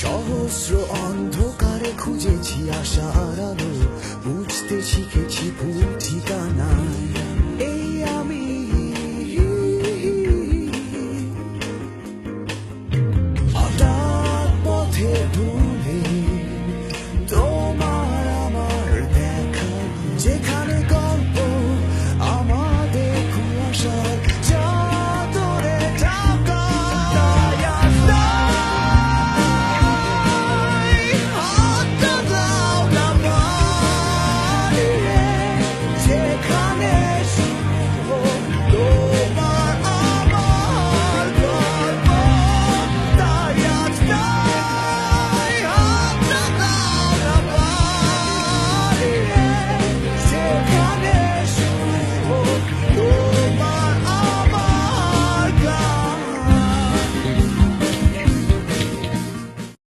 সহস্র অন্ধকারে খুঁজেছি আশার আলো বুঝতে শিখেছি ভুল ঠিকানা।